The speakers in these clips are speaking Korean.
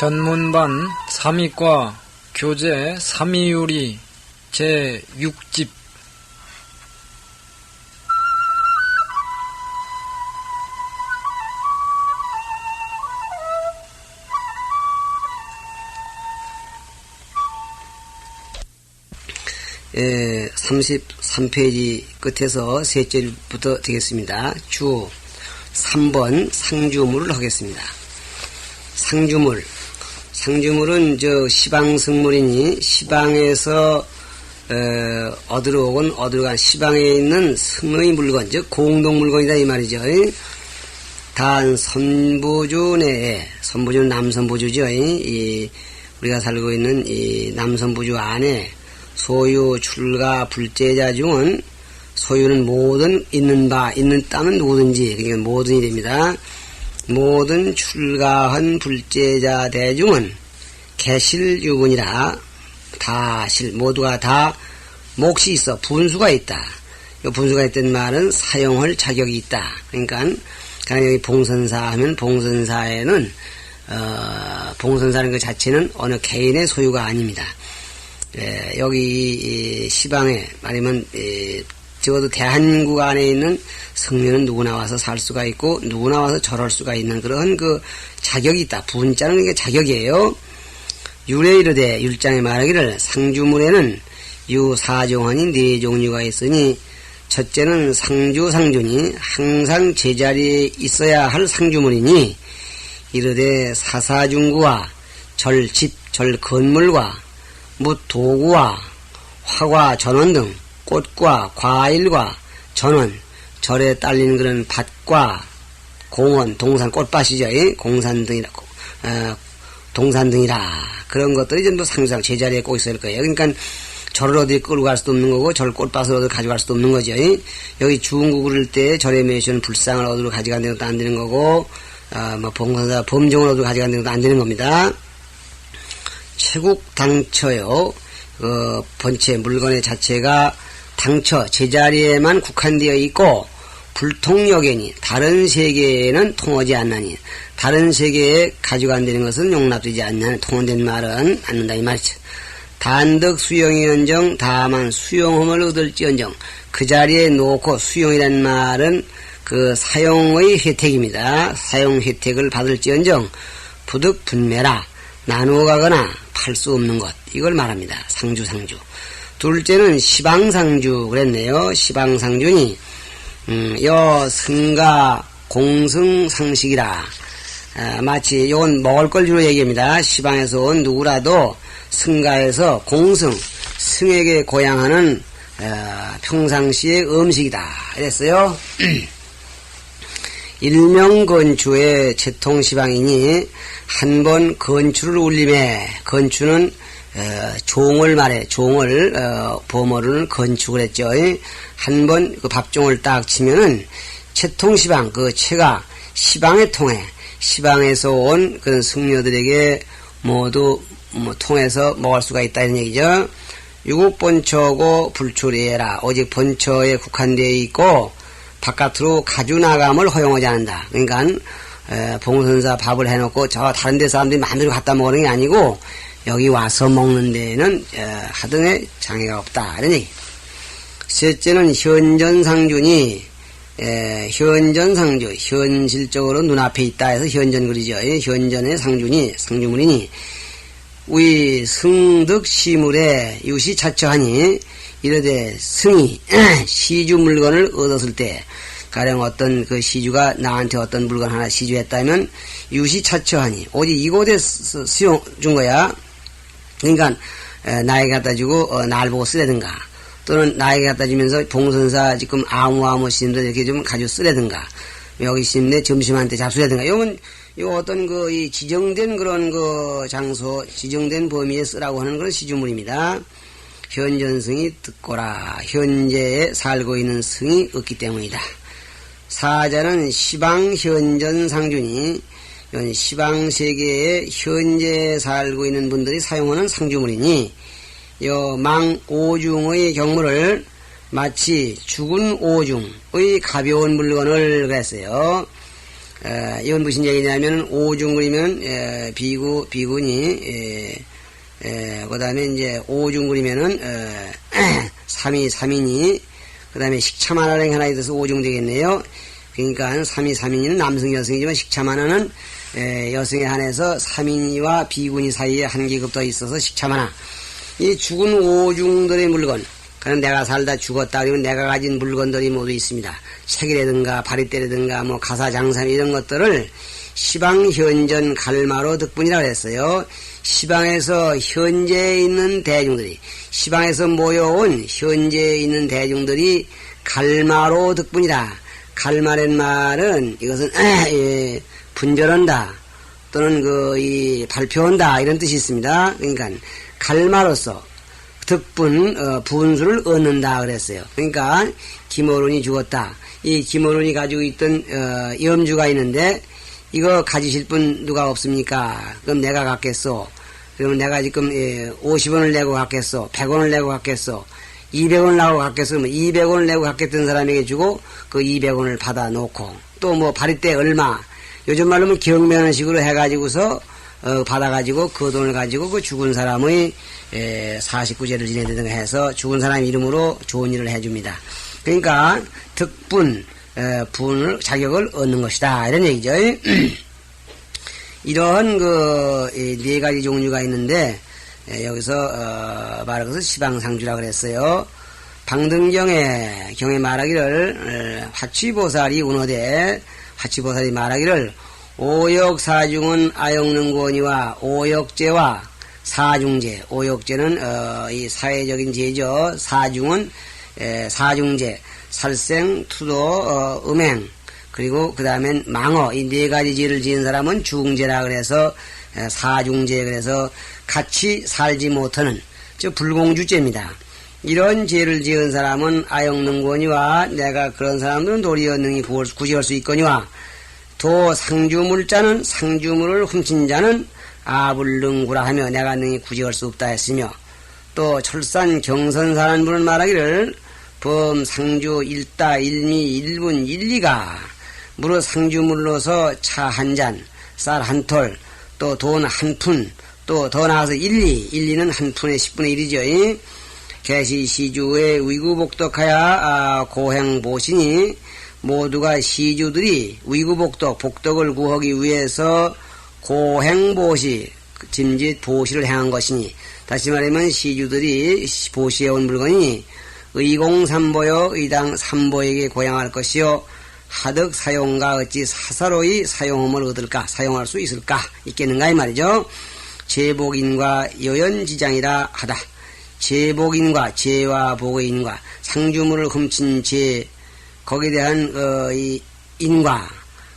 전문반 3위과 교재 3위유리 제6집 예, 33페이지 끝에서 세 줄부터 되겠습니다. 주 3번 상주물을 하겠습니다. 상주물. 상주물은 저 시방 승물이니 시방에서 어, 얻으러 오건 얻으러 간 시방에 있는 승의 물건, 즉 공동 물건이다 이 말이죠. 단 선부주 내에 선부주는 남선부주죠. 이 우리가 살고 있는 이 남선부주 안에 소유, 출가, 불제자 중은 소유는 모든 있는 바, 있는 땅은 누구든지 그러니까 모든이 됩니다. 모든 출가한 불제자 대중은 개실유군이라 다실 모두가 다 몫이 있어 분수가 있다. 이 분수가 있던 말은 사용할 자격이 있다. 그러니까 그냥 여기 봉선사 하면 봉선사에는 어, 봉선사는 그 자체는 어느 개인의 소유가 아닙니다. 예, 여기 시방에 말하면 예, 적어도 대한민국 안에 있는 성녀는 누구나 와서 살 수가 있고 누구나 와서 절할 수가 있는 그런 그 자격이 있다. 분자는 이게 자격이에요. 유래 이르되 율장에 말하기를 상주물에는 유사종환이 네 종류가 있으니 첫째는 상주 상준이 항상 제자리에 있어야 할 상주물이니 이르되 사사중구와 절집 절건물과 무 도구와 화과 전원 등 꽃과 과일과 전원 절에 딸리는 그런 밭과 공원 동산 꽃밭이죠. 공산 등이라 어, 동산 등이라. 그런 것들이 전부 상상 제자리에 꼭 있을 거예요. 그러니까 절을 어디 끌고 갈 수도 없는 거고 절 꽃밭을 어디 가져갈 수도 없는 거죠. 여기 중국 그럴 때 절에 매시는 불상을 어디로 가져가는 것도 안 되는 거고 어, 뭐 봉선사 범종을 어디로 가져가는 것도 안 되는 겁니다. 최국 당처요. 그 본체 물건의 자체가 당처 제자리에만 국한되어 있고 불통역이니 다른 세계에는 통하지 않나니 다른 세계에 가져간다는 것은 용납되지 않는 통한된 말은 않는다 이 말이죠. 단덕 수용이언정 다만 수용함을 얻을지언정 그 자리에 놓고 수용이란 말은 그 사용의 혜택입니다. 사용 혜택을 받을지언정 부득 분매라 나누어 가거나 팔 수 없는 것 이걸 말합니다. 상주 상주. 둘째는 시방상주 그랬네요. 시방상주니 음, 여 승가 공승상식이라 아, 마치 이건 먹을 걸 주로 얘기합니다. 시방에서 온 누구라도 승가에서 공승 승에게 고향하는 어, 평상시의 음식이다. 이랬어요. 일명 건추의 채통시방이니 한 번 건추를 울림해 건추는 어, 종을 말해 종을 어, 범어를 건축을 했죠. 한 번 그 밥종을 딱 치면은 채통시방 그 채가 시방에 통해 시방에서 온 그 승려들에게 모두 뭐 통해서 먹을 수가 있다 이런 얘기죠. 유국 본처고 불출이해라 오직 본처에 국한되어 있고 바깥으로 가져나감을 허용하지 않는다. 그러니까 봉선사 밥을 해놓고 저 다른 데 사람들이 마음대로 갖다 먹는 게 아니고 여기 와서 먹는 데에는 하등의 장애가 없다. 얘기. 셋째는 현전상준이 현전상주 현실적으로 눈앞에 있다 해서 현전 그리죠. 현전의 상준이 상주물이니 우리 승득 시물에 유시 자처하니 이르되 승이 시주 물건을 얻었을 때 가령 어떤 그 시주가 나한테 어떤 물건 하나 시주했다면 유시 차처하니 오직 이곳에 수용 준 거야. 그러니까 나에게 갖다 주고 어, 날 보고 쓰라든가 또는 나에게 갖다 주면서 봉선사 지금 아무 아무 신들 이렇게 좀 가지고 쓰라든가 여기 신내 점심한테 잡수라든가 이건 요 어떤 그 이 지정된 그런 그 장소 지정된 범위에 쓰라고 하는 그런 시주물입니다. 현전승이 듣거라. 현재에 살고 있는 승이 없기 때문이다. 사자는 시방 현전 상준이 시방 세계에 현재 살고 있는 분들이 사용하는 상주물이니 요망 오중의 경물을 마치 죽은 오중의 가벼운 물건을 그랬어요. 에, 이건 무슨 얘기냐면 오중 그리면 에, 비구 비군이 에, 에, 그다음에 이제 오중 그리면은 에, 삼이 삼인이 그다음에 식참 하나랑 하나 있어서 오중 되겠네요. 그러니까 삼이 삼인이는 남성 여성이지만 하나는 에, 여성에 한해서 삼인이와 비군이 사이에 한 계급 더 있어서 하나. 이 죽은 오중들의 물건, 그는 내가 살다 죽었다 그러면 내가 가진 물건들이 모두 있습니다. 책이라든가 바리떼라든가 뭐 가사장삼 이런 것들을 시방 현전 갈마로 득분이라고 했어요. 시방에서 현재에 있는 대중들이 시방에서 모여온 현재에 있는 대중들이 갈마로 득분이다. 갈마란 말은 이것은 예, 분절한다 또는 그 이 발표한다 이런 뜻이 있습니다. 그러니까 갈마로서 득분 어, 분수를 얻는다 그랬어요. 그러니까 김어른이 죽었다. 이 김어른이 가지고 있던 어, 염주가 있는데 이거 가지실 분 누가 없습니까? 그럼 내가 갖겠소. 그러면 내가 지금 예, 50원을 내고 갖겠소. 100원을 내고 갖겠소. 200원을 내고 갖겠소. 그러면 200원을 내고 갖겠던 사람에게 주고 그 200원을 받아 놓고 또 뭐 바리떼 얼마 요즘 말로 면 경매하는 식으로 해가지고서 어, 받아가지고 그 돈을 가지고 그 죽은 사람의 에, 49제를 지내든가 해서 죽은 사람 이름으로 좋은 일을 해줍니다. 그러니까 득분, 에, 분을 자격을 얻는 것이다 이런 얘기죠. 이러한 그네 가지 종류가 있는데 에, 여기서 어, 말한 것은 시방상주라 그랬어요. 방등경에 경에 말하기를 에, 화취보살이 운어대 화취보살이 말하기를 오역사중은 아역능권이와 오역제와 사중제. 오역제는 어, 이 사회적인 제죠. 사중은 에, 사중제 살생 투도 어, 음행. 그리고 그 다음엔 망어. 이 네 가지 죄를 지은 사람은 중제라 그래서 에, 사중제 그래서 같이 살지 못하는 저 불공주죄입니다. 이런 죄를 지은 사람은 아역능권이와 내가 그런 사람들은 도리어 능히 구제할 수 있거니와 도 상주물자는 상주물을 훔친 자는 아불능구라 하며 내가 능히 구제할 수 없다 했으며 또 철산 경선사라는 분은 말하기를 범 상주 일다 일미 일분 일리가 무릇 상주물로서 차 한 잔, 쌀 한 톨, 또 돈 한 푼, 또 더 나아서 일리, 일리는 한 푼의 십분의 일이죠. 개시 시주의 위구복덕하야 아, 고행 보시니 모두가 시주들이 위구복덕 복덕을 구하기 위해서 고행보시 짐짓 보시를 행한 것이니 다시 말하면 시주들이 보시해온 물건이 의공삼보여 의당 삼보에게 고향할 것이요. 하득 사용가 어찌 사사로이 사용함을 얻을까 사용할 수 있을까 있겠는가 이 말이죠 제복인과 여연지장이라 하다 제복인과 제와 복의인과 상주물을 훔친 제 거기에 대한 어, 이 인과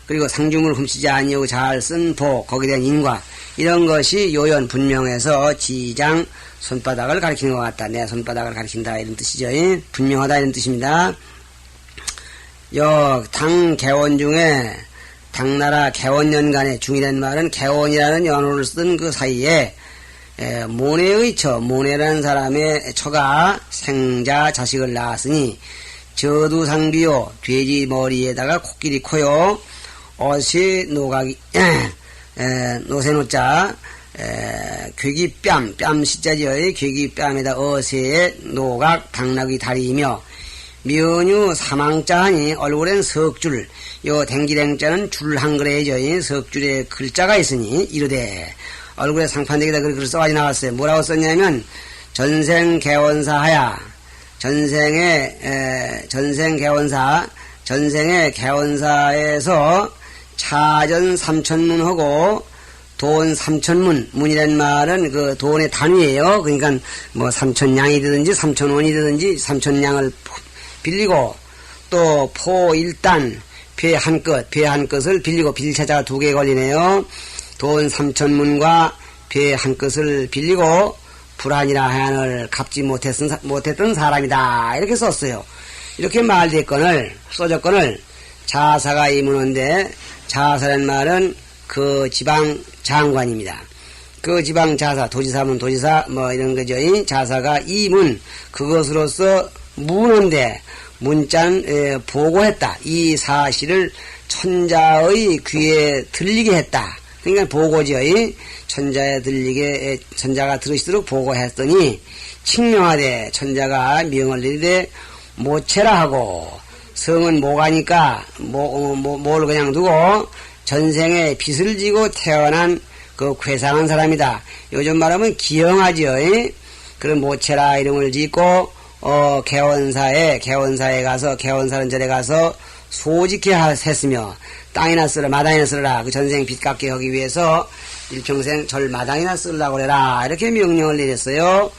그리고 상주물을 훔치지 아니하고 잘 쓴 복 거기에 대한 인과 이런 것이 요연 분명해서 지장 손바닥을 가리키는 것 같다. 내 손바닥을 가리킨다 이런 뜻이죠. 분명하다 이런 뜻입니다. 여 당 개원 중에 당나라 개원년간의 중이라는 말은 개원이라는 연호를 쓰던 그 사이에 에, 모네의 처, 모네라는 사람의 처가 생자 자식을 낳았으니 저두상비요 돼지 머리에다가 코끼리 코요 어시 노각이 에, 노세노자 괴기뺨 뺨 시자지요 괴기뺨에다 어세에 노각 당나귀 다리이며 면유 사망자하니 얼굴엔 석줄 요 댕기댕자는 줄 한 그레죠 석줄에 글자가 있으니 이르되 얼굴에 상판대기다 그 글을 써가지고 나왔어요 뭐라고 썼냐면 전생 개원사하야 전생의 에, 전생 개원사 전생의 개원사에서 차전 삼천문하고 돈 삼천문 문이란 말은 그 돈의 단위예요. 그러니까 뭐 삼천냥이든지 삼천원이든지 삼천냥을 빌리고 또 포 일단 배 한 것, 배 한 것을 빌리고 빌차자가 두 개 걸리네요. 돈 삼천문과 배 한 것을 빌리고 불안이라 하ян을 갚지 못했던, 못했던 사람이다. 이렇게 썼어요. 이렇게 말됐건을, 써졌건을 자사가 이문인데 자사란 말은 그 지방 장관입니다. 그 지방 자사, 도지사면 도지사, 뭐 이런 거죠. 자사가 이문, 그것으로서 문인데, 문자는 보고했다. 이 사실을 천자의 귀에 들리게 했다. 그러니까 보고죠. 이 천자에 들리게 천자가 들으시도록 보고했더니 칙명하되 천자가 명을 내리되 모체라 하고 성은 모가니까 모, 모, 모를 그냥 두고 전생에 빚을 지고 태어난 그 괴상한 사람이다. 요즘 말하면 기영하지요. 이? 그런 모체라 이름을 짓고 어 개원사에 개원사에 가서 개원사는 절에 가서 소직해 했으며 땅이나 쓰라 마당이나 쓰라. 그 전생 빚 갚게 하기 위해서 일평생 절 마당이나 쓰려고 그래라. 이렇게 명령을 내렸어요.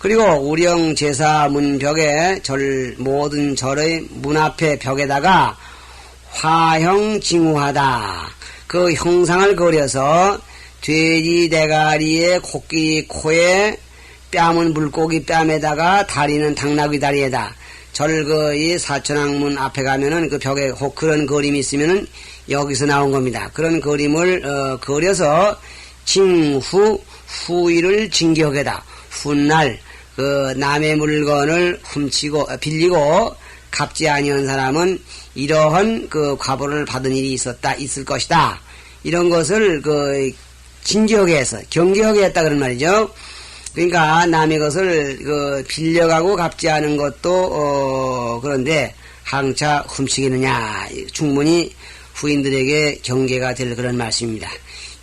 그리고 우령 제사 문 벽에 절 모든 절의 문 앞에 벽에다가 화형 징후하다. 그 형상을 그려서 돼지 대가리에 코끼리 코에 뺨은 물고기 뺨에다가 다리는 당나귀 다리에다 절거의 사천왕문 앞에 가면은 그 벽에 혹 그런 그림이 있으면은 여기서 나온 겁니다. 그런 그림을 어, 그려서 징후 후일을 징격에다 훗날 그 남의 물건을 훔치고 어, 빌리고 갚지 아니한 사람은 이러한 그 과보를 받은 일이 있었다 있을 것이다 이런 것을 그 징격에서 경계하게 했다 그런 말이죠. 그러니까 남의 것을 그 빌려가고 갚지 않은 것도 어 그런데 항차 훔치겠느냐 충분히 후인들에게 경계가 될 그런 말씀입니다.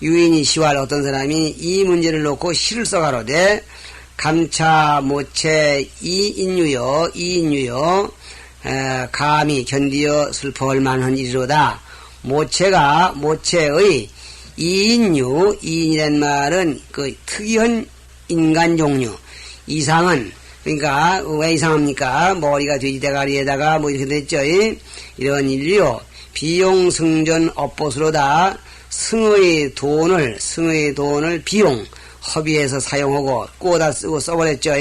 유인이 시왈 어떤 사람이 이 문제를 놓고 시를 써가로되 감차 모체 이인유여 이인유여 에, 감히 견디어 슬퍼할 만한 일이로다. 모체가 모체의 이인유 이인이란 말은 그 특이한 인간 종류 이상은 그러니까 왜 이상합니까? 머리가 돼지 대가리에다가 뭐 이렇게 됐죠. 이런 일이요. 비용 승전 업보수로다 승의 돈을 승의 돈을 비용 허비해서 사용하고 꼬다 쓰고 써버렸죠.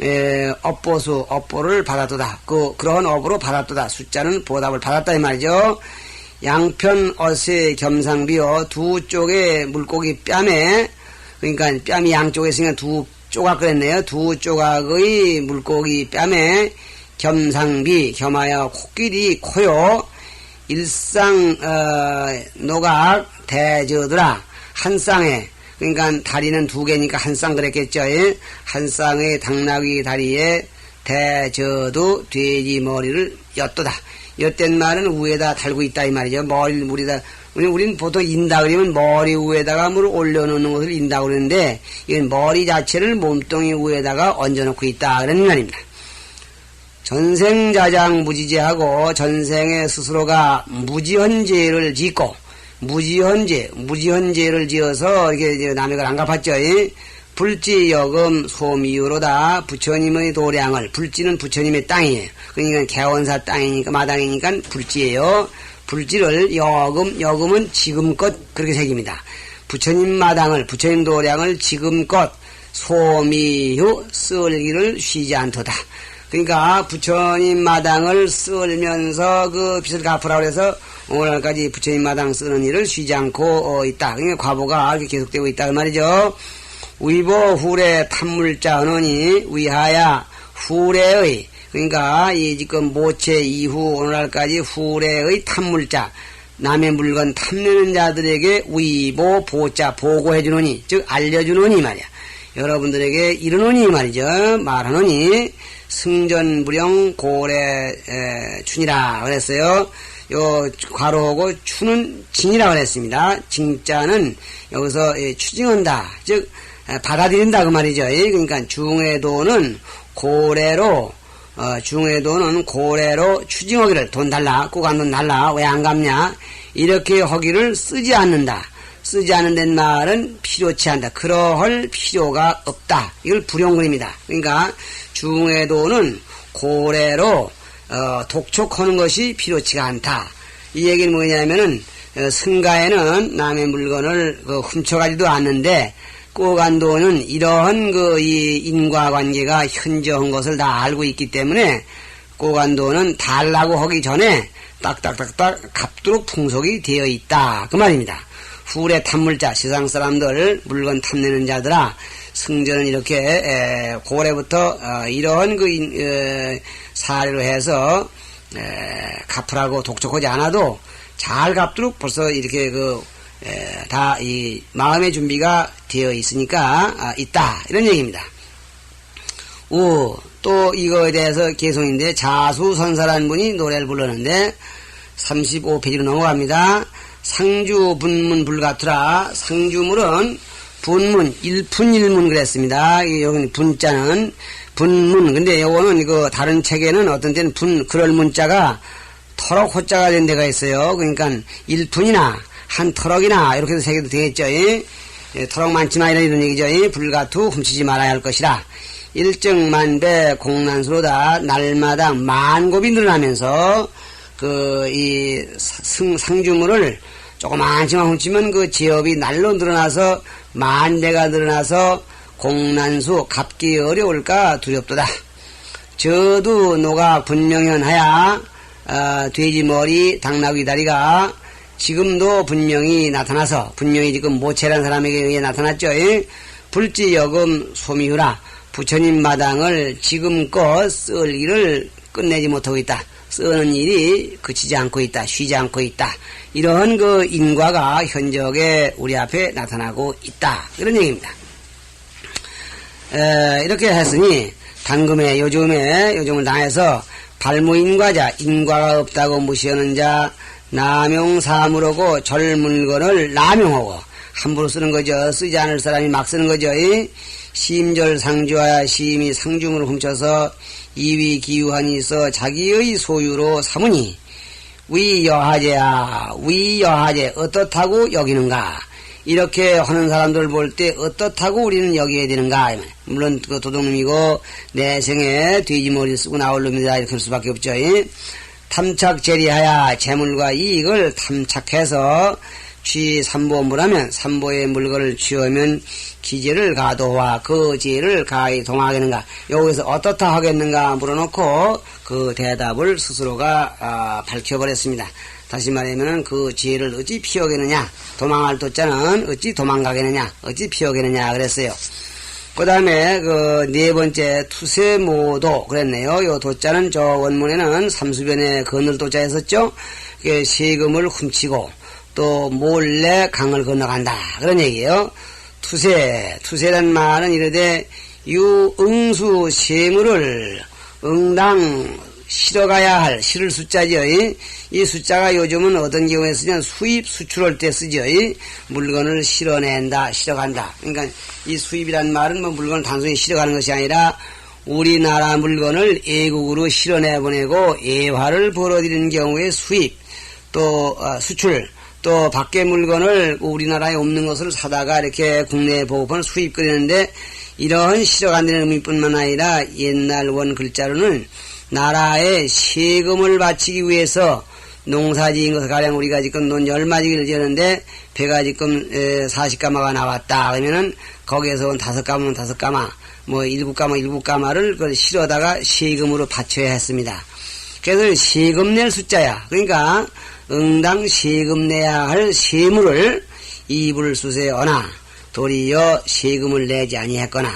에, 업보수 업보를 받았도다. 그 그런 업으로 받았도다. 숫자는 보답을 받았다 이 말이죠. 양편 어세 겸상비요 두 쪽에 물고기 뺨에 그러니까 뺨이 양쪽에 있으니까 두 조각 그랬네요. 두 조각의 물고기 뺨에 겸상비 겸하여 코끼리 코요 일상 어, 노각 대저더라 한 쌍에 그러니까 다리는 두 개니까 한 쌍 그랬겠죠. 예? 한 쌍의 당나귀 다리에 대저도 돼지 머리를 엿도다. 엿댄 말은 위에다 달고 있다 이 말이죠. 머리를 물에다 우리는 보통 인다 그러면 머리 위에다가 물을 올려놓는 것을 인다 그러는데 이건 머리 자체를 몸뚱이 위에다가 얹어놓고 있다 그런 말입니다. 전생자장 무지제하고 전생에 스스로가 무지헌죄를 짓고 무지헌죄 무지헌죄를 지어서 이렇게 남의 걸안 갚았죠. 불지여금 소미유로다 부처님의 도량을 불지는 부처님의 땅이에요. 그러니까 개원사 땅이니까 마당이니까 불지예요. 불지를 여금 여금은 지금껏 그렇게 새깁니다. 부처님 마당을 부처님 도량을 지금껏 소미유 쓸기를 쉬지 않도다. 그러니까 부처님 마당을 쓸면서 그 빚을 갚으라고 해서 오늘까지 부처님 마당 쓰는 일을 쉬지 않고 있다. 그러니까 과보가 계속되고 있다 그 말이죠. 위보 후래 탐물자 언어니 위하야 후래의 그러니까 이 지금 모체 이후 오늘날까지 후래의 탐물자 남의 물건 탐내는 자들에게 위보 보자 보고해 주노니 즉 알려주노니 말이야. 여러분들에게 이르노니 말이죠. 말하노니 승전불영 고래 춘이라 그랬어요. 요 과로하고 추는 진이라 그랬습니다. 진자는 여기서 추징한다. 즉 받아들인다 그 말이죠. 그러니까 중해도는 고래로 어, 중해도는 고래로 추징하기를 돈 달라 꼬간돈 달라 왜 안 갚냐 이렇게 하기를 쓰지 않는다. 쓰지 않는 데 말은 필요치 않다. 그러할 필요가 없다. 이걸 불용근입니다. 그러니까 중해도는 고래로 어, 독촉하는 것이 필요치가 않다. 이 얘기는 뭐냐면은 어, 승가에는 남의 물건을 그 훔쳐가지도 않는데 꼬간도는 이러한 그 이 인과관계가 현저한 것을 다 알고 있기 때문에 꼬간도는 달라고 하기 전에 딱딱딱딱 갚도록 풍속이 되어 있다 그 말입니다. 후래 탐물자 세상 사람들 물건 탐내는 자들아 승전은 이렇게 에, 고래부터 어, 이러한 그 에, 사례로 해서 에, 갚으라고 독촉하지 않아도 잘 갚도록 벌써 이렇게 그, 다 이 마음의 준비가 되어 있으니까, 아, 있다. 이런 얘기입니다. 우, 또 이거에 대해서 개송인데 자수선사라는 분이 노래를 불렀는데 35페이지로 넘어갑니다. 상주 분문 불가투라 상주물은 분문 일푼일문 그랬습니다. 여기 분자는 분문 근데 요거는 이거 다른 책에는 어떤 때는 분 그럴 문자가 터럭 호자가 된 데가 있어요. 그러니까 일푼이나 한 터럭이나 이렇게 해서 새겨도 되겠죠. 예, 터럭 많지만 이런 이런 얘기죠. 예, 불가투 훔치지 말아야 할 것이라. 일정만배 공난수로다 날마다 만곱이 늘어나면서 그 이 상주물을 조그만치만 훔치면 그 지업이 날로 늘어나서 만대가 늘어나서 공난수 갚기 어려울까 두렵도다. 저도 노가 분명현하야 어, 돼지 머리 당나귀 다리가 지금도 분명히 나타나서 분명히 지금 모체란 사람에게 의해 나타났죠. 불지여금 소미후라 부처님 마당을 지금껏 쓸 일을 끝내지 못하고 있다. 쓰는 일이 그치지 않고 있다. 쉬지 않고 있다. 이런 그 인과가 현적에 우리 앞에 나타나고 있다. 그런 얘기입니다. 에, 이렇게 했으니 당금에 요즘에 요즘을 당해서 발무인과자 인과가 없다고 무시하는 자 남용사물하고 절물건을 남용하고 함부로 쓰는 거죠. 쓰지 않을 사람이 막 쓰는 거죠. 심절 상주하야 시임이 상중을 훔쳐서 이위 기유한이 있어 자기의 소유로 삼으니 위여하제야 위여하제 어떻다고 여기는가 이렇게 하는 사람들 볼 때 어떻다고 우리는 여기야 되는가 물론 그 도둑놈이고 내 생에 돼지머리 쓰고 나올 놈이다 이렇게 할 수밖에 없죠 탐착 제리하야 재물과 이익을 탐착해서 취 삼보물하면 삼보의 물건을 취하면 기재를 가도와 그 지혜를 가히 동하겠는가 여기서 어떻다 하겠는가 물어놓고 그 대답을 스스로가 아, 밝혀버렸습니다. 다시 말하면 그 지혜를 어찌 피하겠느냐 도망할 도자는 어찌 도망가겠느냐 어찌 피하겠느냐 그랬어요. 그 다음에 그 네 번째 투세모도 그랬네요. 요 도자는 저 원문에는 삼수변에 건을 도자였었죠. 세금을 훔치고 또 몰래 강을 건너간다 그런 얘기예요. 투세 투세란 말은 이르되 유응수 세물을 응당 실어가야 할 실을 숫자죠. 이 숫자가 요즘은 어떤 경우에 쓰냐면 수입 수출할 때 쓰죠. 물건을 실어낸다, 실어간다. 그러니까 이 수입이란 말은 뭐 물건을 단순히 실어가는 것이 아니라 우리나라 물건을 외국으로 실어내 보내고 예화를 벌어들이는 경우에 수입 또 어, 수출 또 밖에 물건을 우리나라에 없는 것을 사다가 이렇게 국내에 보급하는 수입 끓이는데 이러한 실어간다는 의미뿐만 아니라 옛날 원 글자로는 나라에 세금을 바치기 위해서 농사지은 것을 가령 우리가 지금 논 열마지기를 지었는데 배가 지금 40가마가 나왔다 그러면은 거기에서 온 다섯 가마면 다섯 가마 뭐 일곱 가마 일곱 가마를 그 실어다가 세금으로 바쳐야 했습니다. 그래서 세금 낼 숫자야. 그러니까 응당 세금 내야 할 세물을 이불 수세 어나 도리어 세금을 내지 아니했거나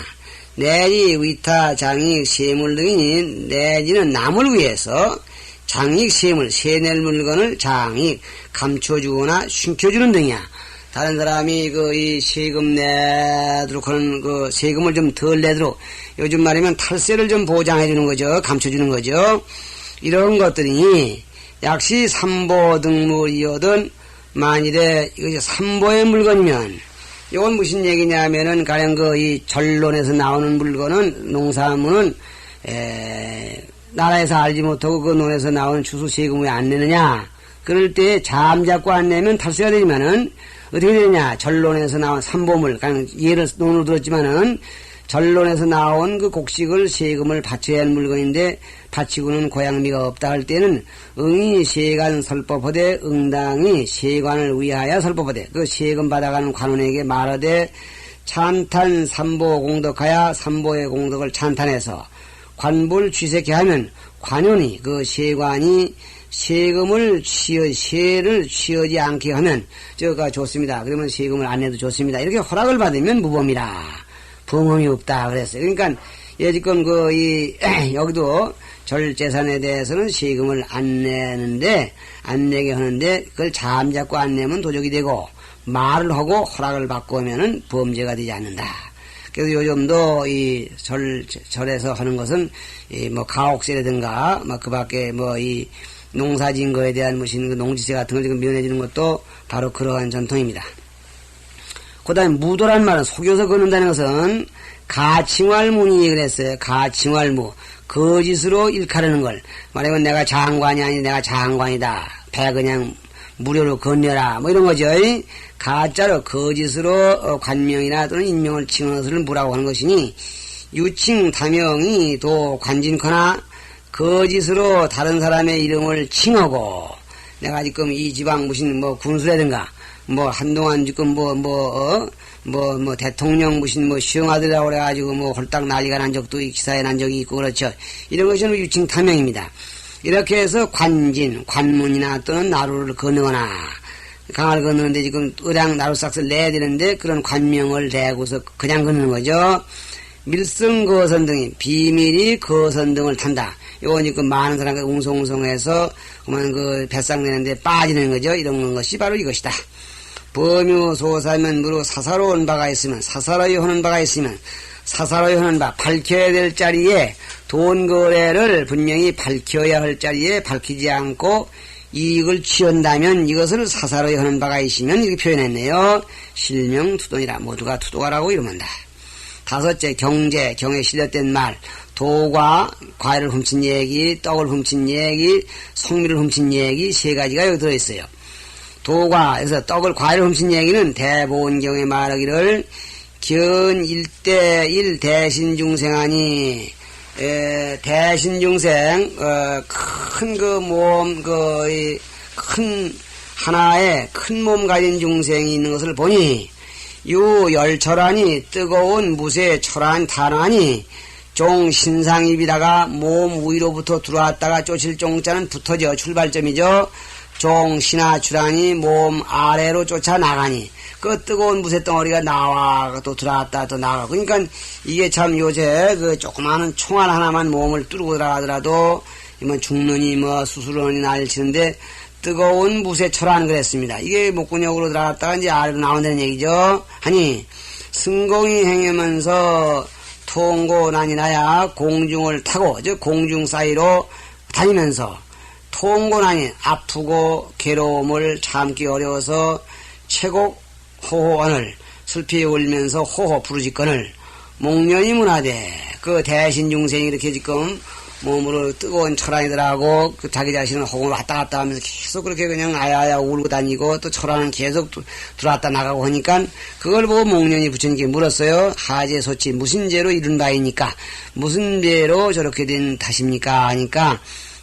내지 위타 장익 세물 등이 내지는 남을 위해서 장익 세물 세낼 물건을 장익 감춰주거나 숨겨주는 등이야. 다른 사람이 그 이 세금 내도록 하는 그 세금을 좀 덜 내도록 요즘 말이면 탈세를 좀 보장해 주는 거죠. 감춰 주는 거죠. 이런 것들이 약시 삼보 등물이거든 만일에 이것이 삼보의 물건이면 이건 무슨 얘기냐면은 가령 그 이 전론에서 나오는 물건은 농사물은 에, 나라에서 알지 못하고 그 논에서 나오는 주수 세금 왜안 내느냐. 그럴 때 잠잡고 안 내면 탈세가 되지만은 어떻게 되느냐. 전론에서 나온 삼보물 그냥 예를 논으로 들었지만은 전론에서 나온 그 곡식을 세금을 바쳐야 할 물건인데 바치고는 고양미가 없다 할 때는 응이 세관 설법하되 응당이 세관을 위하여 설법하되 그 세금 받아가는 관원에게 말하되 찬탄 삼보 공덕하여 삼보의 공덕을 찬탄해서 관불 취색해 하면 관원이 그 세관이 세금을 취어 세를 취하지 않게 하면 저가 좋습니다. 그러면 세금을 안 내도 좋습니다. 이렇게 허락을 받으면 무범이라. 부모이 없다 그랬어요. 그러니까 예, 지금 그, 이, 여기도 절 재산에 대해서는 세금을 안 내는데, 안 내게 하는데, 그걸 잠잡고 안 내면 도적이 되고, 말을 하고 허락을 받고 하면은 범죄가 되지 않는다. 그래서 요즘도 이 절, 절에서 하는 것은, 이 뭐 가옥세라든가, 뭐그 밖에 뭐 이 농사 진 거에 대한 무슨 그 농지세 같은 걸 지금 면해주는 것도 바로 그러한 전통입니다. 그 다음에 무도란 말은 속여서 걷는다는 것은 가칭활문이 그랬어요. 가칭활무. 거짓으로 일카르는 걸. 말하면 내가 장관이 아니 내가 장관이다. 배 그냥 무료로 건네라. 뭐 이런 거죠. 가짜로 거짓으로 어, 관명이나 또는 인명을 칭하는 것을 뭐라고 하는 것이니 유칭 다명이 도 관진거나 거짓으로 다른 사람의 이름을 칭하고 내가 지금 이 지방 무슨 뭐 군수라든가 뭐 한동안 지금 뭐뭐 뭐 뭐 대통령 무슨 뭐 시흥아들이라고 그래가지고 뭐 홀딱 난리가 난 적도 기사에 난 적이 있고 그렇죠 이런 것은 유칭 탐명입니다 이렇게 해서 관진 관문이나 또는 나루를 거느거나 강을 걷는데 지금 의량 나루싹을 내야 되는데 그런 관명을 내고서 그냥 걷는 거죠 밀성 거선 등이 비밀이 거선 등을 탄다. 요건 지금 많은 사람과 웅성웅성해서 그만 그 뱃상 내는데 빠지는 거죠. 이런 것이 바로 이것이다. 범유 소사면 무로 사사로운 바가 있으면 사사로이 하는 바가 있으면 사사로이 하는 바 밝혀야 될 자리에 돈 거래를 분명히 밝혀야 할 자리에 밝히지 않고 이익을 취한다면 이것을 사사로이 하는 바가 있으면 이렇게 표현했네요. 실명 투돈이라 모두가 투도가라고 이러면다. 다섯째 경제 경에 실렸된 말 도과 과일을 훔친 얘기 떡을 훔친 얘기 성미를 훔친 얘기 세 가지가 여기 들어있어요 도과에서 떡을 과일을 훔친 얘기는 대보원경에 말하기를 견 일대일 대신 중생하니 에, 대신 중생 어, 큰그몸그큰 하나의 큰 몸 가진 중생이 있는 것을 보니 유 열철하니 뜨거운 무쇠 철한 탄환이 종 신상입이다가 몸 위로부터 들어왔다가 쫓을 종자는 붙어져 출발점이죠. 종 신하 출하니 몸 아래로 쫓아 나가니 그 뜨거운 무쇠 덩어리가 나와 또 들어왔다 또 나가. 그러니까 이게 참 요새 그 조그마한 총알 하나만 몸을 뚫고 들어가더라도 뭐 죽느니 뭐 수술하니 난리 치는데 뜨거운 무쇠 철안 그랬습니다. 이게 목근역으로 들어갔다가 이제 아래로 나온다는 얘기죠. 아니 승공이 행하면서 통고난이 나야 공중을 타고 저 공중 사이로 다니면서 통고난이 아프고 괴로움을 참기 어려워서 최곡 호호원을 슬피 울면서 호호 부르짖건을 목련이 문화대 그 대신 중생이 이렇게 지금 몸으로 뜨거운 철안이들하고 그 자기 자신을 호흡을 왔다 갔다 하면서 계속 그렇게 그냥 아야아야 울고 다니고 또 철안은 계속 들어왔다 나가고 하니까 그걸 보고 목련이 부처님께 물었어요. 하제 소치 무슨 죄로 이룬 바이니까 무슨 죄로 저렇게 된 탓입니까? 하니까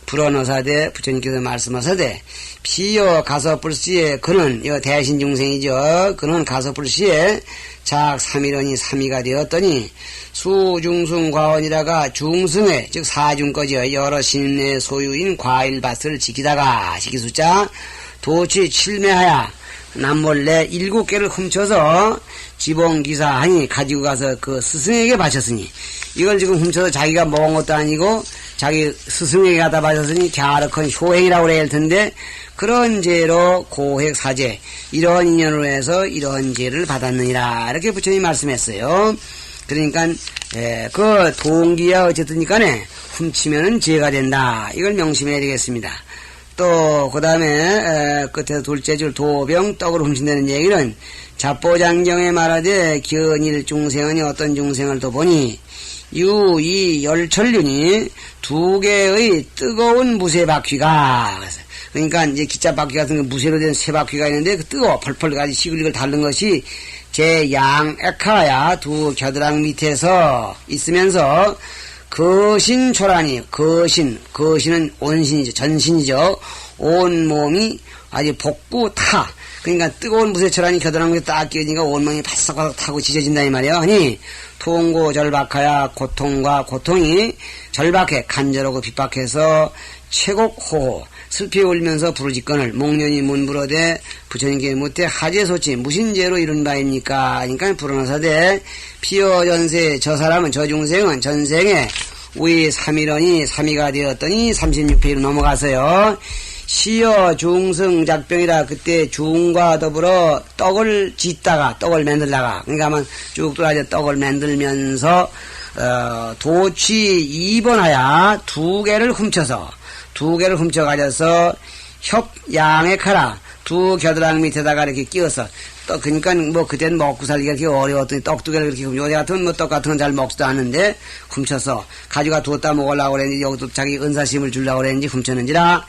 불어너사대 부처님께서 말씀하사대 피여 가서불시에 그는 이 대신 중생이죠. 그는 가서불시에 작 삼일원이 삼위가 되었더니 수중승 과원이라가 중승회 즉 사중거지의 여러 신의 소유인 과일밭을 지키다가 지키숫자 도치 칠매하야 남몰래 일곱 개를 훔쳐서 지봉기사하니 가지고 가서 그 스승에게 바쳤으니 이걸 지금 훔쳐서 자기가 먹은 것도 아니고 자기 스승에게 갖다 바쳤으니 갸륵한 효행이라고 그래야 할 텐데 그런 죄로 고획사죄 이러한 인연으로 해서 이러한 죄를 받았느니라 이렇게 부처님이 말씀했어요. 그러니까 에, 그 동기야 어쨌든 간에 훔치면은 죄가 된다. 이걸 명심해야 되겠습니다. 또 그 다음에 끝에서 둘째 줄 도병 떡을 훔친다는 얘기는 잡보장경에 말하되 견일 중생은 어떤 중생을 또 보니? 유, 이 열철륜이 두 개의 뜨거운 무쇠 바퀴가. 그러니까 이제 기차 바퀴 같은 거 무쇠로 된세 바퀴가 있는데 그 뜨거워. 펄펄 가지 시글리글 닳는 것이 제 양 에카야 두 겨드랑 밑에서 있으면서 거신 초라니 거신 거신은 온신이죠. 전신이죠. 온 몸이 아주 복부 타. 그러니까 뜨거운 무쇠 철안이 겨드랑이 에딱 끼어지니까 온 몸이 바싹바싹 타고 지져진다 이 말이야. 아니 통고 절박하야 고통과 고통이 절박해 간절하고 핍박해서 최곡 호호 슬피 울면서 부르짖건을 목련이 문부러대 부처님께 묻되 하제소치 무신죄로 이룬 바입니까? 그러니까 불어나사대 피어 전세 저 사람은 저 중생은 전생에 우리 삼일원이 삼위가 되었더니 36페이로 넘어가서요. 시여 중승 작병이라 그때 중과 더불어 떡을 짓다가 떡을 만들다가 그러니까 아마 쭉 돌아서 떡을 만들면서 어, 도취 입원하야 두 개를 훔쳐서 두 개를 훔쳐 가져서 협양에 카라 두 겨드랑이 밑에다가 이렇게 끼워서 떡 그러니까 뭐 그땐 먹고 살기가 그렇게 어려웠더니 떡 두 개를 그렇게 훔- 요새 같은 뭐떡 같은 건 잘 먹지도 않는데 훔쳐서 가져가 두었다 먹으려고 그랬는지 여기도 자기 은사심을 주려고 그랬는지 훔쳤는지라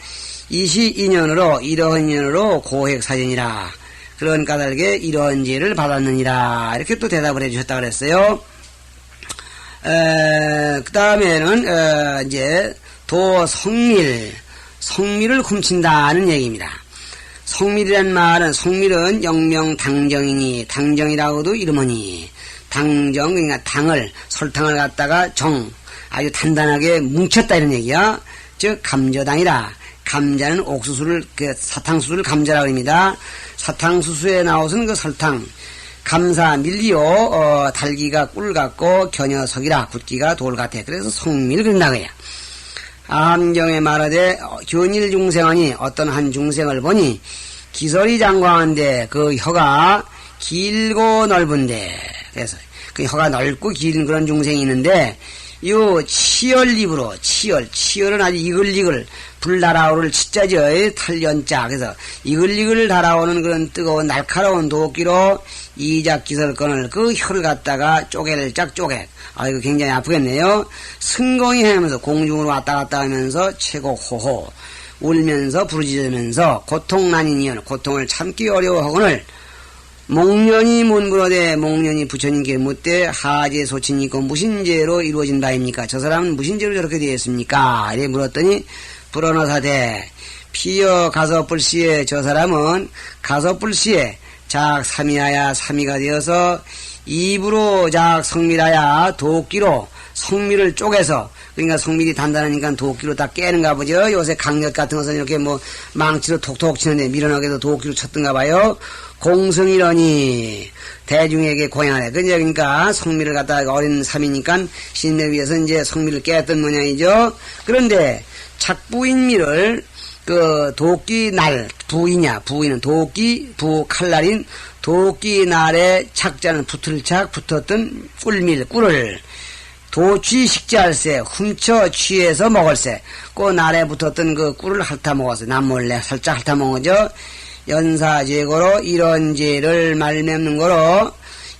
이시 인연으로 이러한 인연으로 고획 사진이라 그런 까닭에 이러한 죄를 받았느니라 이렇게 또 대답을 해주셨다 그랬어요. 그 다음에는 이제 도 성밀 성밀을 훔친다는 얘기입니다. 성밀이란 말은 성밀은 영명 당정이니 당정이라고도 이름하니 당정 그러니까 당을 설탕을 갖다가 정 아주 단단하게 뭉쳤다 이런 얘기야. 즉 감저당이라 감자는 옥수수를 그 사탕수수를 감자라고 합니다. 사탕수수에 나오는 그 설탕 감사 밀리오 어, 달기가 꿀 같고 겨녀석이라 굳기가 돌 같아. 그래서 성밀 그런다고 해요. 암경에 말하되 어, 견일 중생하니 어떤 한 중생을 보니 기설이 장광한데 그 혀가 길고 넓은데. 그래서 그 혀가 넓고 긴 그런 중생이 있는데 요 치열 입으로 치열 치열은 아주 이글이글 불 달아오를 치자죠 탈연자. 그래서 이글이글 달아오는 그런 뜨거운 날카로운 도끼로 이작 기설건을 그 혀를 갖다가 쪼개를 짝 쪼개 아 이거 굉장히 아프겠네요 승공이 하면서 공중으로 왔다 갔다 하면서 최고 호호 울면서 부르짖으면서 고통난인 이연 고통을 참기 어려워하거늘 목련이 문부러대 목련이 부처님께 묻되 하제 소친이고 무신제로 이루어진 바입니까? 저 사람은 무신제로 저렇게 되었습니까? 이래 물었더니 불어너사대 피여 가서 불시에 저 사람은 가서 불시에 작 삼이하야 삼이가 되어서 입으로 작 성밀하야 도끼로 성밀을 쪼개서 그러니까 성밀이 단단하니까 도끼로 다 깨는가 보죠. 요새 강력 같은 것은 이렇게 뭐 망치로 톡톡 치는데 미련하게도 도끼로 쳤던가 봐요. 공성이러니 대중에게 고향하네. 그러니까 성밀을 갖다가 어린 삼이니까 신내 위해서 이제 성밀을 깼던 모양이죠. 그런데 착부인미를 그 도끼 날 부이냐 부이는 도끼 부 칼날인 도끼 날에 착자는 붙을 착 붙었던 꿀밀 꿀을 도취 식지할세 훔쳐 취해서 먹을세 그 날에 붙었던 그 꿀을 핥아 먹었어. 남몰래 살짝 핥아 먹어죠. 연사제고로 이런 죄를 말맺는 거로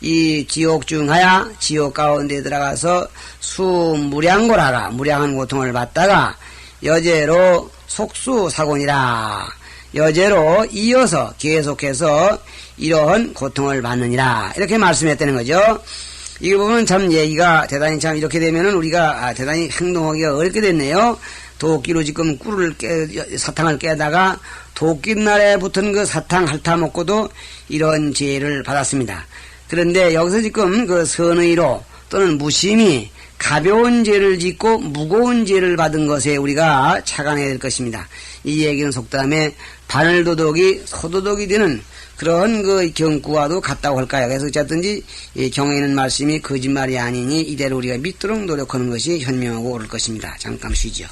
이 지옥 중하야 지옥 가운데 들어가서 수무량고라가 무량한 고통을 받다가 여제로 속수사곤이라 여제로 이어서 계속해서 이러한 고통을 받느니라 이렇게 말씀했다는 거죠. 이 부분은 참 얘기가 대단히 참 이렇게 되면은 우리가 아, 대단히 행동하기가 어렵게 됐네요. 도끼로 지금 꿀을 깨, 사탕을 깨다가 도끼날에 붙은 그 사탕 핥아 먹고도 이런 죄를 받았습니다. 그런데 여기서 지금 그 선의로 또는 무심히 가벼운 죄를 짓고 무거운 죄를 받은 것에 우리가 착안해야 될 것입니다. 이 얘기는 속담에 바늘도덕이 소도덕이 되는 그런 그 경구와도 같다고 할까요? 그래서 어쨌든지 이 경에 있는 말씀이 거짓말이 아니니 이대로 우리가 믿도록 노력하는 것이 현명하고 옳을 것입니다. 잠깐 쉬죠.